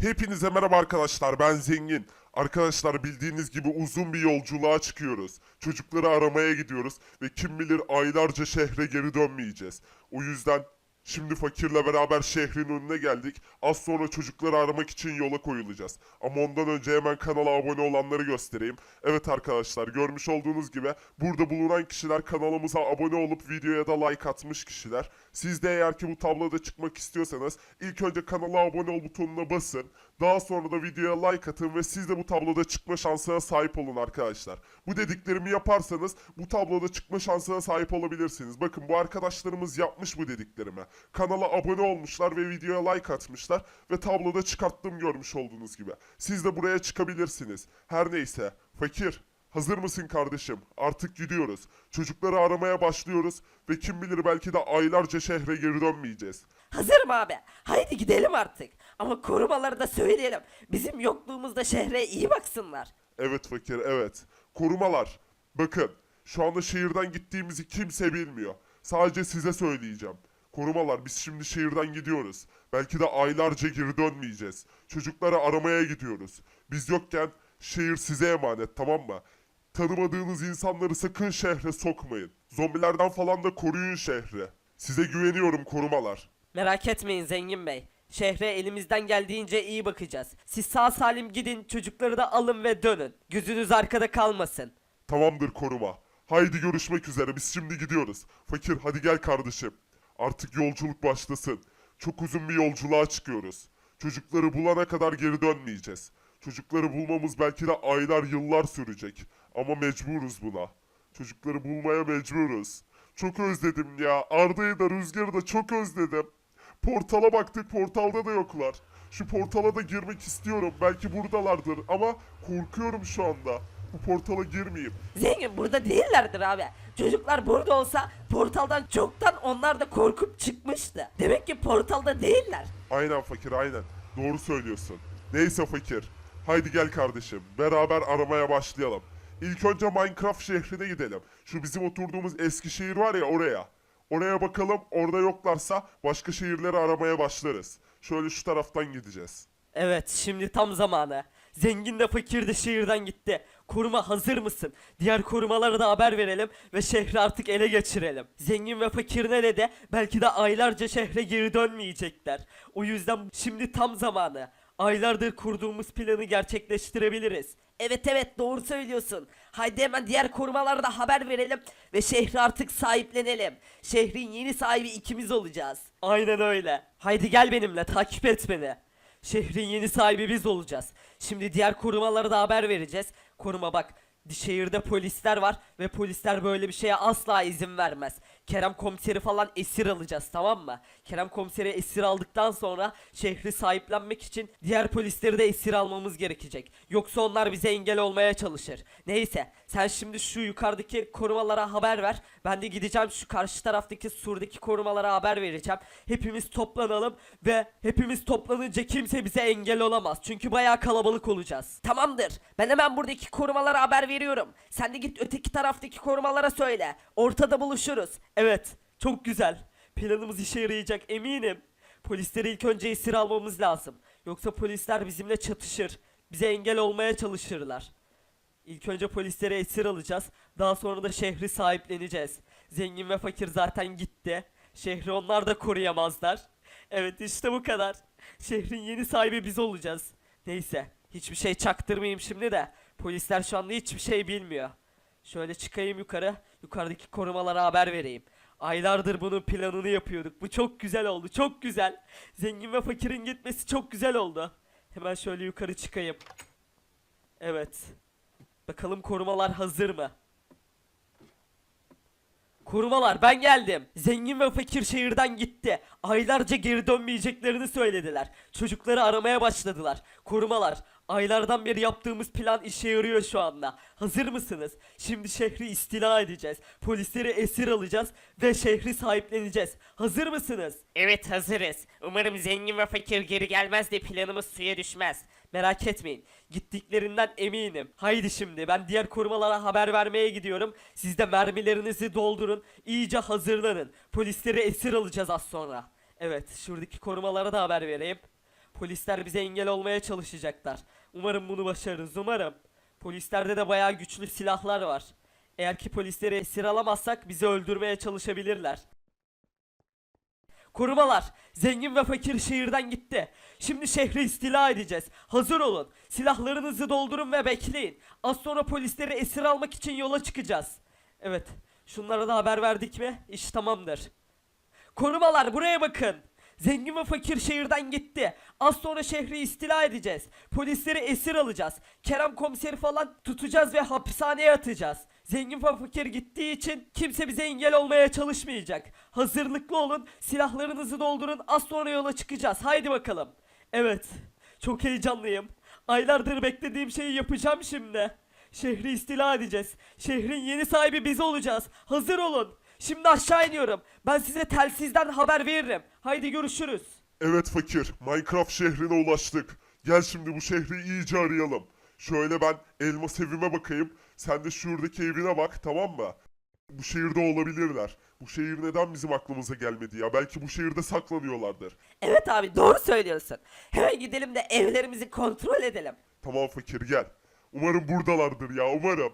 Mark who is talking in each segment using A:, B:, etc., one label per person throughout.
A: Hepinize merhaba arkadaşlar ben Zengin. Arkadaşlar bildiğiniz gibi uzun bir yolculuğa çıkıyoruz. Çocukları aramaya gidiyoruz ve kim bilir aylarca şehre geri dönmeyeceğiz. O yüzden şimdi fakirle beraber şehrin önüne geldik. Az sonra çocukları aramak için yola koyulacağız. Ama ondan önce hemen kanala abone olanları göstereyim. Evet arkadaşlar görmüş olduğunuz gibi burada bulunan kişiler kanalımıza abone olup videoya da like atmış kişiler. Siz de eğer ki bu tabloda çıkmak istiyorsanız ilk önce kanala abone ol butonuna basın. Daha sonra da videoya like atın ve siz de bu tabloda çıkma şansına sahip olun arkadaşlar. Bu dediklerimi yaparsanız bu tabloda çıkma şansına sahip olabilirsiniz. Bakın bu arkadaşlarımız yapmış bu dediklerimi. Kanala abone olmuşlar ve videoya like atmışlar ve tabloda çıkarttım görmüş olduğunuz gibi. Siz de buraya çıkabilirsiniz. Her neyse. Fakir. Hazır mısın kardeşim? Artık gidiyoruz. Çocukları aramaya başlıyoruz ve kim bilir belki de aylarca şehre geri dönmeyeceğiz.
B: Hazırım abi. Haydi gidelim artık. Ama korumaları da söyleyelim. Bizim yokluğumuzda şehre iyi baksınlar.
A: Evet fakir evet. Korumalar. Bakın şu anda şehirden gittiğimizi kimse bilmiyor. Sadece size söyleyeceğim. Korumalar biz şimdi şehirden gidiyoruz. Belki de aylarca geri dönmeyeceğiz. Çocukları aramaya gidiyoruz. Biz yokken şehir size emanet tamam mı? Tanımadığınız insanları sakın şehre sokmayın. Zombilerden falan da koruyun şehri. Size güveniyorum korumalar.
B: Merak etmeyin Zengin Bey. Şehre elimizden geldiğince iyi bakacağız. Siz sağ salim gidin çocukları da alın ve dönün. Gözünüz arkada kalmasın.
A: Tamamdır koruma. Haydi görüşmek üzere biz şimdi gidiyoruz. Fakir hadi gel kardeşim. Artık yolculuk başlasın. Çok uzun bir yolculuğa çıkıyoruz. Çocukları bulana kadar geri dönmeyeceğiz. Çocukları bulmamız belki de aylar yıllar sürecek. Ama mecburuz buna. Çocukları bulmaya mecburuz. Çok özledim ya. Arda'yı da Rüzgar'ı da çok özledim. Portala baktık portalda da yoklar. Şu portala da girmek istiyorum. Belki buradalardır ama korkuyorum şu anda. Bu portala girmeyeyim.
B: Zengin burada değillerdir abi. Çocuklar burada olsa portaldan çoktan onlar da korkup çıkmıştı. Demek ki portalda değiller.
A: Aynen fakir aynen. Doğru söylüyorsun. Neyse fakir. Haydi gel kardeşim. Beraber aramaya başlayalım. İlk önce Minecraft şehrine gidelim. Şu bizim oturduğumuz eski şehir var ya oraya. Oraya bakalım orada yoklarsa başka şehirleri aramaya başlarız. Şöyle şu taraftan gideceğiz.
B: Evet şimdi tam zamanı. Zengin de fakir de şehirden gitti. Koruma hazır mısın? Diğer korumalara da haber verelim ve şehri artık ele geçirelim. Zengin ve fakir ne de belki de aylarca şehre geri dönmeyecekler. O yüzden şimdi tam zamanı. Aylardır kurduğumuz planı gerçekleştirebiliriz. Evet evet doğru söylüyorsun. Haydi hemen diğer korumalara da haber verelim ve şehri artık sahiplenelim. Şehrin yeni sahibi ikimiz olacağız. Aynen öyle. Haydi gel benimle takip et beni. Şehrin yeni sahibi biz olacağız. Şimdi diğer korumalara da haber vereceğiz. Koruma bak. Şehirde polisler var ve polisler böyle bir şeye asla izin vermez. Kerem komiseri falan esir alacağız tamam mı? Kerem komiseri esir aldıktan sonra şehri sahiplenmek için diğer polisleri de esir almamız gerekecek. Yoksa onlar bize engel olmaya çalışır. Neyse sen şimdi şu yukarıdaki korumalara haber ver. Ben de gideceğim şu karşı taraftaki surdaki korumalara haber vereceğim. Hepimiz toplanalım ve hepimiz toplanınca kimse bize engel olamaz. Çünkü bayağı kalabalık olacağız. Tamamdır. Ben hemen buradaki korumalara haber veriyorum. Sen de git öteki taraftaki korumalara söyle. Ortada buluşuruz. Evet. Çok güzel. Planımız işe yarayacak eminim. Polisleri ilk önce esir almamız lazım. Yoksa polisler bizimle çatışır. Bize engel olmaya çalışırlar. İlk önce polisleri esir alacağız. Daha sonra da şehri sahipleneceğiz. Zengin ve fakir zaten gitti. Şehri onlar da koruyamazlar. Evet işte bu kadar. Şehrin yeni sahibi biz olacağız. Neyse hiçbir şey çaktırmayayım şimdi de. Polisler şu anda hiçbir şey bilmiyor. Şöyle çıkayım yukarı. Yukarıdaki korumalara haber vereyim. Aylardır bunun planını yapıyorduk. Bu çok güzel oldu. Çok güzel. Zengin ve fakirin gitmesi çok güzel oldu. Hemen şöyle yukarı çıkayım. Evet. Bakalım korumalar hazır mı? Korumalar ben geldim. Zengin ve fakir şehirden gitti. Aylarca geri dönmeyeceklerini söylediler. Çocukları aramaya başladılar. Korumalar aylardan beri yaptığımız plan işe yarıyor şu anda. Hazır mısınız? Şimdi şehri istila edeceğiz. Polisleri esir alacağız ve şehri sahipleneceğiz. Hazır mısınız? Evet hazırız. Umarım zengin ve fakir geri gelmez de planımız suya düşmez. Merak etmeyin. Gittiklerinden eminim. Haydi şimdi ben diğer korumalara haber vermeye gidiyorum. Siz de mermilerinizi doldurun. İyice hazırlanın. Polisleri esir alacağız az sonra. Evet şuradaki korumalara da haber vereyim. Polisler bize engel olmaya çalışacaklar. Umarım bunu başarırız umarım. Polislerde de bayağı güçlü silahlar var. Eğer ki polisleri esir alamazsak bizi öldürmeye çalışabilirler. Korumalar, zengin ve fakir şehirden gitti. Şimdi şehri istila edeceğiz. Hazır olun. Silahlarınızı doldurun ve bekleyin. Az sonra polisleri esir almak için yola çıkacağız. Evet, şunlara da haber verdik mi? İş tamamdır. Korumalar buraya bakın. Zengin ve fakir şehirden gitti. Az sonra şehri istila edeceğiz. Polisleri esir alacağız. Kerem komiseri falan tutacağız ve hapishaneye atacağız. Zengin ve fakir gittiği için kimse bize engel olmaya çalışmayacak. Hazırlıklı olun. Silahlarınızı doldurun. Az sonra yola çıkacağız. Haydi bakalım. Evet. Çok heyecanlıyım. Aylardır beklediğim şeyi yapacağım şimdi. Şehri istila edeceğiz. Şehrin yeni sahibi biz olacağız. Hazır olun. Şimdi aşağı iniyorum. Ben size telsizden haber veririm. Haydi görüşürüz.
A: Evet fakir, Minecraft şehrine ulaştık. Gel şimdi bu şehri iyice arayalım. Şöyle ben elmas evime bakayım. Sen de şuradaki evine bak tamam mı? Bu şehirde olabilirler. Bu şehir neden bizim aklımıza gelmedi ya? Belki bu şehirde saklanıyorlardır.
B: Evet abi doğru söylüyorsun. Hemen gidelim de evlerimizi kontrol edelim.
A: Tamam fakir gel. Umarım buradalardır ya umarım.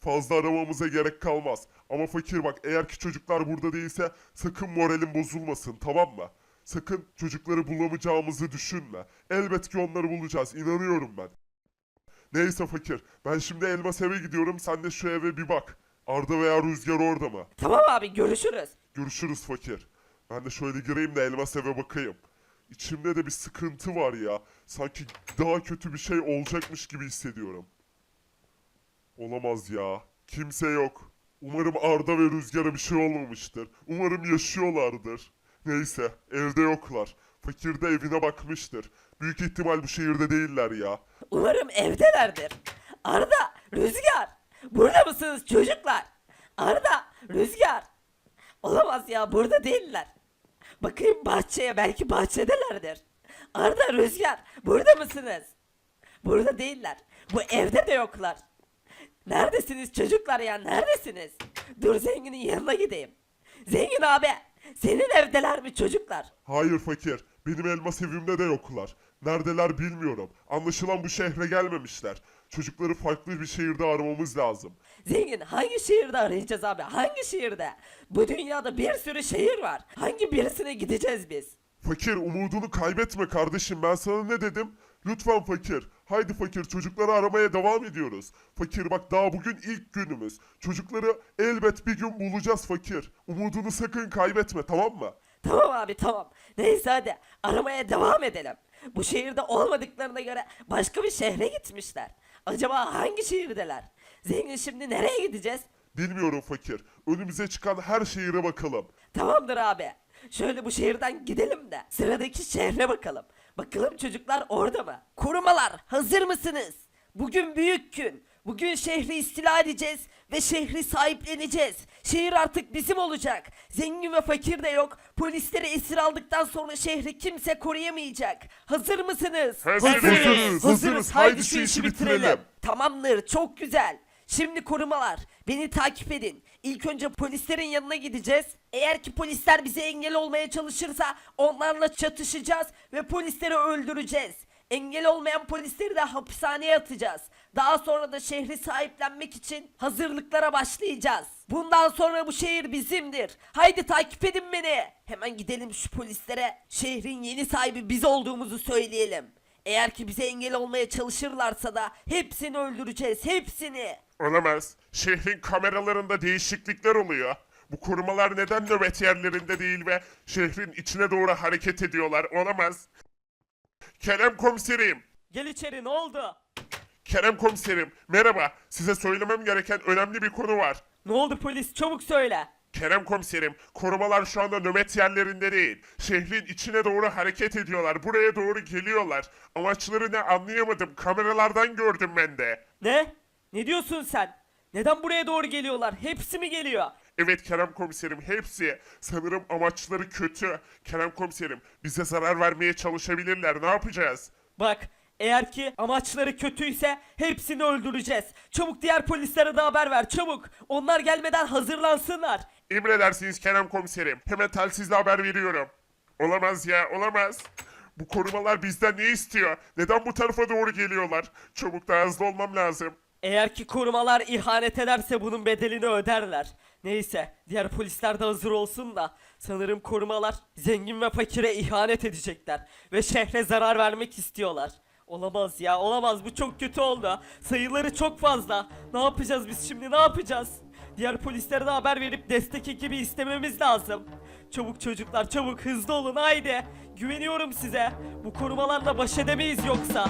A: Fazla aramamıza gerek kalmaz. Ama fakir bak eğer ki çocuklar burada değilse sakın moralin bozulmasın tamam mı? Sakın çocukları bulamayacağımızı düşünme. Elbet ki onları bulacağız inanıyorum ben. Neyse fakir ben şimdi elmas eve gidiyorum sen de şu eve bir bak. Arda veya Rüzgar orada mı?
B: Tamam abi görüşürüz.
A: Görüşürüz fakir. Ben de şöyle gireyim de elmas eve bakayım. İçimde de bir sıkıntı var ya. Sanki daha kötü bir şey olacakmış gibi hissediyorum. Olamaz ya. Kimse yok. Umarım Arda ve Rüzgar'a bir şey olmamıştır. Umarım yaşıyorlardır. Neyse, evde yoklar. Fakir de evine bakmıştır. Büyük ihtimal bu şehirde değiller ya.
B: Umarım evdelerdir. Arda, Rüzgar. Burada mısınız çocuklar? Arda, Rüzgar. Olamaz ya burada değiller. Bakayım bahçeye belki bahçedelerdir. Arda, Rüzgar burada mısınız? Burada değiller. Bu evde de yoklar. Neredesiniz çocuklar ya neredesiniz? Dur zenginin yanına gideyim. Zengin abi senin evdeler mi çocuklar?
A: Hayır fakir. Benim elmas evimde de yoklar. Neredeler bilmiyorum. Anlaşılan bu şehre gelmemişler. Çocukları farklı bir şehirde aramamız lazım.
B: Zengin hangi şehirde arayacağız abi? Hangi şehirde? Bu dünyada bir sürü şehir var. Hangi birisine gideceğiz biz?
A: Fakir umudunu kaybetme kardeşim ben sana ne dedim? Lütfen fakir. Haydi fakir çocukları aramaya devam ediyoruz. Fakir bak daha bugün ilk günümüz. Çocukları elbet bir gün bulacağız fakir. Umudunu sakın kaybetme tamam mı?
B: Tamam abi tamam. Neyse hadi aramaya devam edelim. Bu şehirde olmadıklarına göre başka bir şehre gitmişler. Acaba hangi şehirdeler? Zengin şimdi nereye gideceğiz?
A: Bilmiyorum fakir. Önümüze çıkan her şehire bakalım.
B: Tamamdır abi. Şöyle bu şehirden gidelim de sıradaki şehre bakalım. Bakalım çocuklar orada mı? Korumalar hazır mısınız? Bugün büyük gün. Bugün şehri istila edeceğiz ve şehri sahipleneceğiz. Şehir artık bizim olacak. Zengin ve fakir de yok. Polisleri esir aldıktan sonra şehri kimse koruyamayacak. Hazır mısınız?
A: Hazırız. Hazırız. Hazırız. Haydi şu işi bitirelim.
B: Tamamdır, çok güzel. Şimdi korumalar, beni takip edin. İlk önce polislerin yanına gideceğiz. Eğer ki polisler bize engel olmaya çalışırsa onlarla çatışacağız ve polisleri öldüreceğiz. Engel olmayan polisleri de hapishaneye atacağız. Daha sonra da şehri sahiplenmek için hazırlıklara başlayacağız. Bundan sonra bu şehir bizimdir. Haydi takip edin beni. Hemen gidelim şu polislere. Şehrin yeni sahibi biz olduğumuzu söyleyelim. Eğer ki bize engel olmaya çalışırlarsa da hepsini öldüreceğiz, hepsini.
A: Olamaz. Şehrin kameralarında değişiklikler oluyor. Bu korumalar neden nöbet yerlerinde değil ve şehrin içine doğru hareket ediyorlar? Olamaz. Kerem komiserim.
B: Gel içeri ne oldu?
A: Kerem komiserim. Merhaba. Size söylemem gereken önemli bir konu var.
B: Ne oldu polis çabuk söyle.
A: Kerem komiserim, korumalar şu anda nöbet yerlerinde değil. Şehrin içine doğru hareket ediyorlar. Buraya doğru geliyorlar. Amaçları ne anlayamadım. Kameralardan gördüm ben de.
B: Ne? Ne diyorsun sen? Neden buraya doğru geliyorlar? Hepsi mi geliyor?
A: Evet Kerem komiserim hepsi. Sanırım amaçları kötü. Kerem komiserim bize zarar vermeye çalışabilirler. Ne yapacağız?
B: Bak eğer ki amaçları kötüyse hepsini öldüreceğiz. Çabuk diğer polislere de haber ver çabuk. Onlar gelmeden hazırlansınlar.
A: Emredersiniz Kerem komiserim. Hemen telsizle haber veriyorum. Olamaz ya olamaz. Bu korumalar bizden ne istiyor? Neden bu tarafa doğru geliyorlar? Çabuk daha hızlı olmam lazım.
B: Eğer ki korumalar ihanet ederse bunun bedelini öderler. Neyse, diğer polisler de hazır olsun da sanırım korumalar zengin ve fakire ihanet edecekler ve şehre zarar vermek istiyorlar. Olamaz ya, olamaz. Bu çok kötü oldu. Sayıları çok fazla. Ne yapacağız biz şimdi? Ne yapacağız? Diğer polislere de haber verip destek ekibi istememiz lazım. Çabuk çocuklar, çabuk hızlı olun haydi. Güveniyorum size. Bu korumalarla baş edemeyiz yoksa.